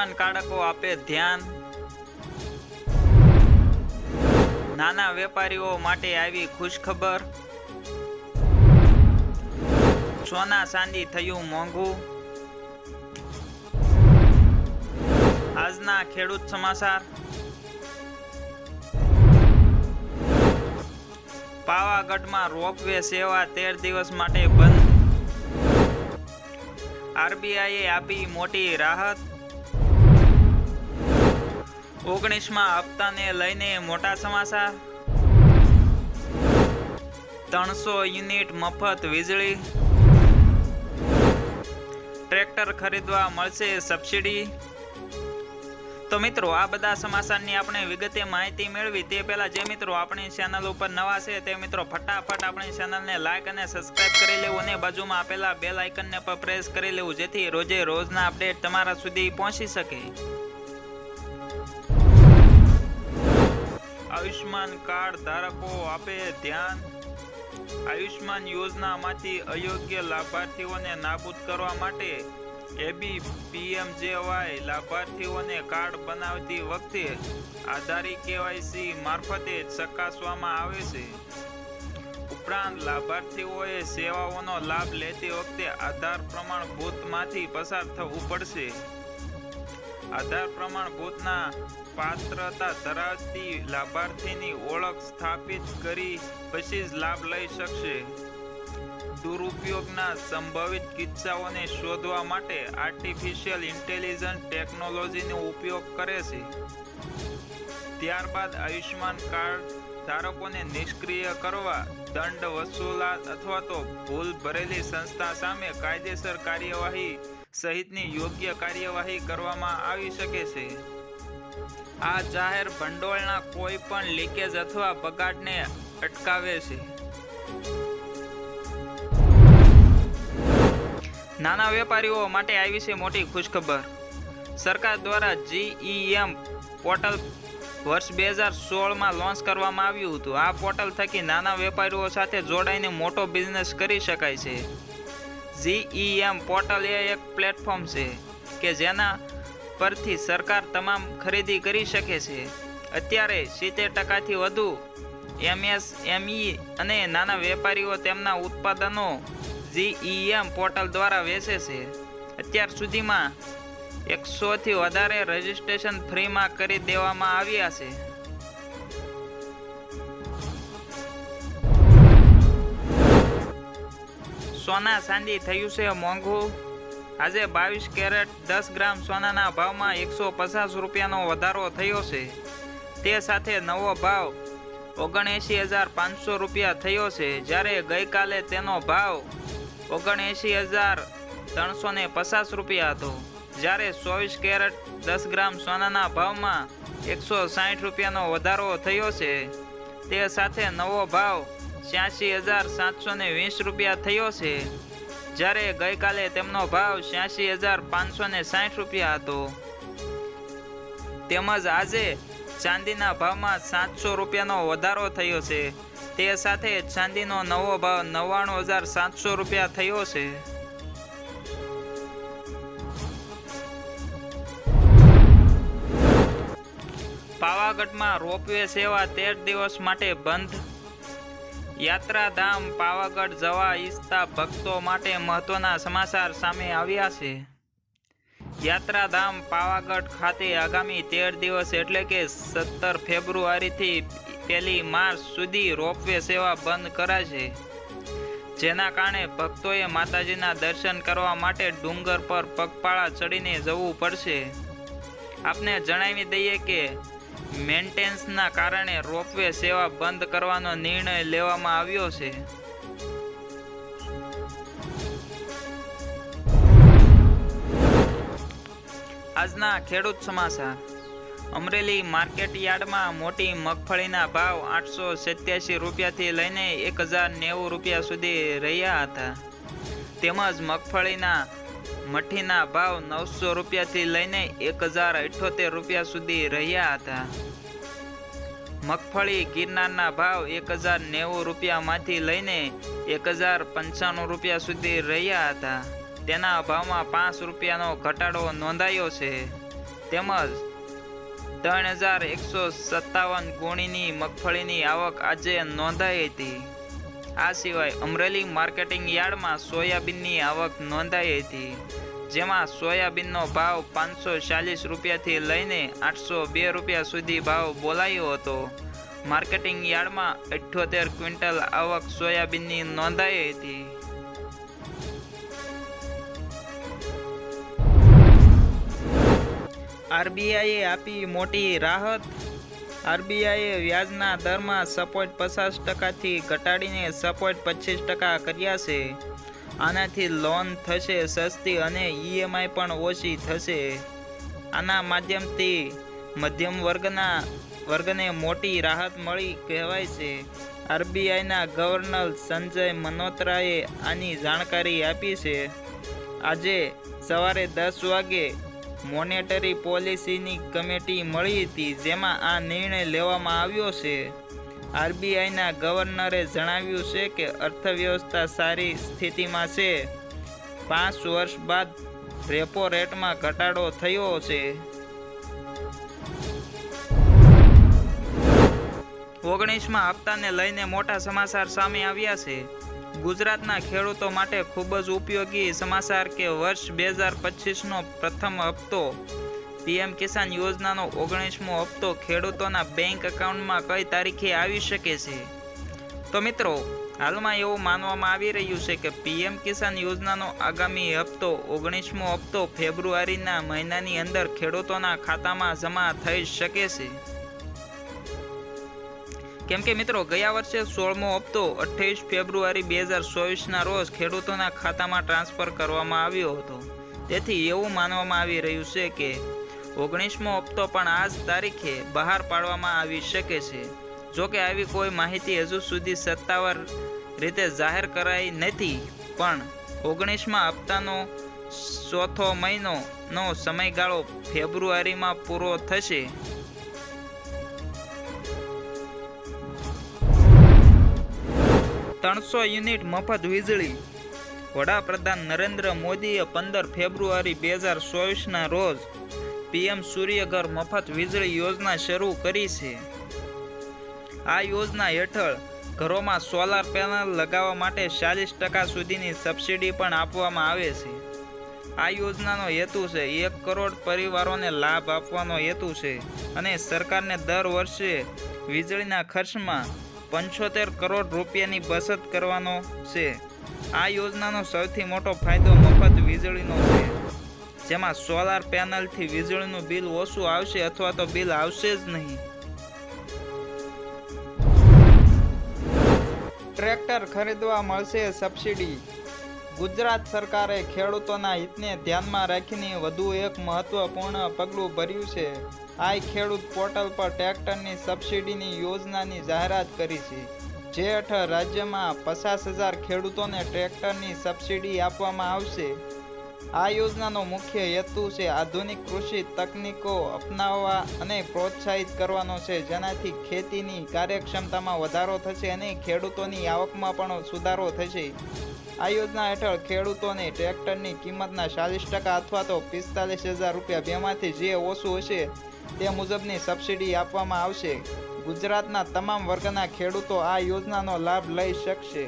આયુષ્માન કારકો આપે ધ્યાન. નાના વેપારીઓ માટે આવી ખુશખબર. સોના ચાંદી થયું મોંઘું. આજના ખેડૂત સમાચાર. પાવાગઢમાં રોપવે સેવા તેર દિવસ માટે બંધ. આરબીઆઈએ આપી મોટી રાહત. ઓગણીસમાં હપ્તાને લઈને મોટા સમાચાર. ત્રણસો યુનિટ મફત વીજળી. ટ્રેક્ટર ખરીદવા મળશે સબસિડી. તો મિત્રો, આ બધા સમાચારની આપણે વિગતે માહિતી મેળવી. તે પહેલાં જે મિત્રો આપણી ચેનલ ઉપર નવા છે, તે મિત્રો ફટાફટ આપણી ચેનલને લાઇક અને સબસ્ક્રાઇબ કરી લેવું અને બાજુમાં આપેલા બેલ આઇકનને પર પ્રેસ કરી લેવું, જેથી રોજે રોજના અપડેટ તમારા સુધી પહોંચી શકે. આયુષ્માન કાર્ડ ધારકો આપે ધ્યાન. આયુષ્માન યોજનામાંથી અયોગ્ય લાભાર્થીઓને નાબૂદ કરવા માટે એબી પીએમજેવાય લાભાર્થીઓને કાર્ડ બનાવતી વખતે આધારી કેવાયસી મારફતે ચકાસવામાં આવે છે. ઉપરાંત લાભાર્થીઓએ સેવાઓનો લાભ લેતી વખતે આધાર પ્રમાણભૂતમાંથી પસાર થવું પડશે. આધાર પ્રમાણભૂતના પાત્રતા ધરાવતી લાભાર્થીની ઓળખ સ્થાપિત કરી પછી જ લાભ લઈ શકશે. દુરુપયોગના સંભવિત કિસ્સાઓને શોધવા માટે આર્ટિફિશિયલ ઇન્ટેલિજન્સ ટેકનોલોજીનો ઉપયોગ કરે છે. ત્યારબાદ આયુષ્માન કાર્ડ ધારકોને નિષ્ક્રિય કરવા, દંડ વસૂલાત અથવા તો ભૂલ ભરેલી સંસ્થા સામે કાયદેસર કાર્યવાહી સહિતની યોગ્ય કાર્યવાહી કરવામાં આવી શકે છે. આ જાહેર ભંડોળના કોઈ પણ લીકેજ અથવા બગાડને અટકાવે છે. નાના વેપારીઓ માટે આવી છે મોટી ખુશખબર. સરકાર દ્વારા જીઈએમ પોર્ટલ વર્ષ બે હજાર સોળમાં લોન્ચ કરવામાં આવ્યું હતું. આ પોર્ટલ થકી નાના વેપારીઓ સાથે જોડાઈને મોટો બિઝનેસ કરી શકાય છે. જીઈએમ પોર્ટલ એ એક પ્લેટફોર્મ છે કે જેના પરથી સરકાર તમામ ખરીદી કરી શકે છે. અત્યારે સિત્તેર ટકાથી વધુ એમએસએમઈ અને નાના વેપારીઓ તેમના ઉત્પાદનો જીઈએમ પોર્ટલ દ્વારા વેચે છે. અત્યાર સુધીમાં એકસોથી વધારે રજિસ્ટ્રેશન ફ્રીમાં કરી દેવામાં આવ્યા છે. સોના ચાંદી થયું છે મોંઘું. આજે બાવીસ કેરેટ દસ ગ્રામ સોનાના ભાવમાં એકસો પચાસ રૂપિયાનો વધારો થયો છે. તે સાથે નવો ભાવ ઓગણએંશી હજાર પાંચસો રૂપિયા થયો છે. જ્યારે ગઈકાલે તેનો ભાવ ઓગણએંશી હજાર ત્રણસો ને પચાસ રૂપિયા હતો. જ્યારે ચોવીસ કેરેટ દસ ગ્રામ સોનાના ભાવમાં એકસો સાઠ રૂપિયાનો વધારો થયો છે. તે સાથે નવો ભાવ છ્યાસી હજાર સાતસો ને વીસ રૂપિયા થયો છે. જ્યારે ગઈકાલે તેમનો ભાવ છ્યાસી હજાર પાંચસો ને સાઠ રૂપિયા હતો. તેમજ આજે ચાંદીના ભાવમાં સાતસો રૂપિયાનો વધારો થયો છે. તે સાથે ચાંદીનો નવો ભાવ નવ્વાણું હજાર સાતસો રૂપિયા થયો છે. પાવાગઢમાં રોપવે સેવા તેર દિવસ માટે બંધ યાત્રાધામ પાવાગઢ જવા ઈચ્છતા ભક્તો માટે મહત્વના સમાચાર સામે આવ્યા છે. યાત્રાધામ પાવાગઢ ખાતે આગામી તેર દિવસ એટલે કે સત્તર ફેબ્રુઆરીથી પહેલી માર્ચ સુધી રોપવે સેવા બંધ કરાશે. જેના કારણે ભક્તોએ માતાજીના દર્શન કરવા માટે ડુંગર પર પગપાળા ચડીને જવું પડશે. આપને જણાવી દઈએ કે મેન્ટેનન્સના કારણે રોપવે સેવા બંધ કરવાનો નિર્ણય લેવામાં આવ્યો છે. આજના ખેડૂત સમાચાર. અમરેલી માર્કેટ યાર્ડમાં મોટી મગફળીના ભાવ આઠસો સત્યાસી રૂપિયાથી લઈને એક હજાર નેવું રૂપિયા સુધી રહ્યા હતા. તેમજ મગફળીના મઠીના ભાવ નવસો રૂપિયાથી લઈને એક હજાર અઠ્યોતેર રૂપિયા સુધી રહ્યા હતા. મગફળી ગિરનારના ભાવ એક હજાર નેવું રૂપિયામાંથી લઈને એક હજાર પંચાણું રૂપિયા સુધી રહ્યા હતા. તેના ભાવમાં પાંચ રૂપિયાનો ઘટાડો નોંધાયો છે. તેમજ ત્રણ હજાર એકસો સત્તાવન ગુણીની મગફળીની આવક આજે નોંધાઈ હતી. આ સિવાય અમરેલી માર્કેટિંગ યાર્ડમાં સોયાબીનની આવક નોંધાઈ હતી, જેમાં સોયાબીનનો ભાવ પાંચસો ચાલીસ રૂપિયાથી લઈને આઠસો બે રૂપિયા સુધી ભાવ બોલાયો હતો. માર્કેટિંગ યાર્ડમાં અઠ્યોતેર ક્વિન્ટલ આવક સોયાબીનની નોંધાઈ હતી. આરબીઆઈએ આપી મોટી રાહત? આરબીઆઈએ વ્યાજના દરમાં સપોર્ટ પચાસ ટકાથી ઘટાડીને સપોર્ટ પચીસ ટકા કર્યા છે. આનાથી લોન થશે સસ્તી અને ઈએમઆઈ પણ ઓછી થશે. આના માધ્યમથી મધ્યમ વર્ગના વર્ગને મોટી રાહત મળી કહેવાય છે. આરબીઆઈના ગવર્નર સંજય મનોત્રાએ આની જાણકારી આપી છે. આજે સવારે દસ વાગે મોનેટરી પોલિસીની કમિટી મળી હતી, જેમાં આ નિર્ણય લેવામાં આવ્યો છે. આરબીઆઈના ગવર્નરે જણાવ્યું છે કે અર્થવ્યવસ્થા સારી સ્થિતિમાં છે. પાંચ વર્ષ બાદ રેપો રેટમાં ઘટાડો થયો છે. ઓગણીસમાં હપ્તાને લઈને મોટા સમાચાર સામે આવ્યા છે. ગુજરાતના ખેડૂતો માટે ખૂબ જ ઉપયોગી સમાચાર કે વર્ષ બે હજાર પચીસનો પ્રથમ હપ્તો. પીએમ કિસાન યોજનાનો ઓગણીસમો હપ્તો ખેડૂતોના બેંક એકાઉન્ટમાં કઈ તારીખે આવી શકે છે? તો મિત્રો, હાલમાં એવું માનવામાં આવી રહ્યું છે કે પીએમ કિસાન યોજનાનો આગામી હપ્તો ઓગણીસમો હપ્તો ફેબ્રુઆરીના મહિનાની અંદર ખેડૂતોના ખાતામાં જમા થઈ શકે છે. કેમ કે મિત્રો, ગયા વર્ષે સોળમો હપ્તો, અઠ્ઠાવીસ ફેબ્રુઆરી બે હજાર ચોવીસના રોજ ખેડૂતોના ખાતામાં ટ્રાન્સફર કરવામાં આવ્યો હતો. તેથી એવું માનવામાં આવી રહ્યું છે કે ઓગણીસમો હપ્તો પણ આ જ તારીખે બહાર પાડવામાં આવી શકે છે. જોકે આવી કોઈ માહિતી હજુ સુધી સત્તાવાર રીતે જાહેર કરાઈ નથી, પણ ઓગણીસમાં હપ્તાનો ચોથો મહિનોનો સમયગાળો ફેબ્રુઆરીમાં પૂરો થશે. ત્રણસો યુનિટ મફત વીજળી. વડાપ્રધાન નરેન્દ્ર મોદીએ પંદર ફેબ્રુઆરી બે હજાર ચોવીસના રોજ પીએમ સૂર્યઘર મફત વીજળી યોજના શરૂ કરી છે. આ યોજના હેઠળ ઘરોમાં સોલાર પેનલ લગાવવા માટે ચાલીસ ટકા સુધીની સબસિડી પણ આપવામાં આવે છે. આ યોજનાનો હેતુ છે એક કરોડ પરિવારોને લાભ આપવાનો હેતુ છે અને સરકારને દર વર્ષે વીજળીના ખર્ચમાં પંચોતેર કરોડ રૂપિયાની બચત કરવાનો છે. આ યોજનાનો સૌથી મોટો ફાયદો મફત વીજળીનો છે. જેમાં સોલાર પેનલથી વીજળીનું બિલ ઓછું આવશે અથવા તો બિલ આવશે જ નહીં. ટ્રેક્ટર ખરીદવા મળશે સબસિડી. ગુજરાત સરકારે ખેડૂતોના હિતને ધ્યાનમાં રાખીને વધુ એક મહત્વપૂર્ણ પગલું ભર્યું છે. આ ખેડૂત પોર્ટલ પર ટ્રેક્ટરની સબસિડીની યોજનાની જાહેરાત કરી છે. જે હેઠળ રાજ્યમાં પચાસ હજાર ખેડૂતોને ટ્રેક્ટરની સબસિડી આપવામાં આવશે. આ યોજનાનો મુખ્ય હેતુ છે આધુનિક કૃષિ તકનીકો અપનાવવા અને પ્રોત્સાહિત કરવાનો છે. જેનાથી ખેતીની કાર્યક્ષમતામાં વધારો થશે અને ખેડૂતોની આવકમાં પણ સુધારો થશે. આ યોજના હેઠળ ખેડૂતોને ટ્રેક્ટરની કિંમતના ચાલીસ ટકા અથવા તો પિસ્તાલીસ હજાર રૂપિયા બેમાંથી જે ઓછું હશે તે મુજબની સબસિડી આપવામાં આવશે. ગુજરાતના તમામ વર્ગના ખેડૂતો આ યોજનાનો લાભ લઈ શકશે.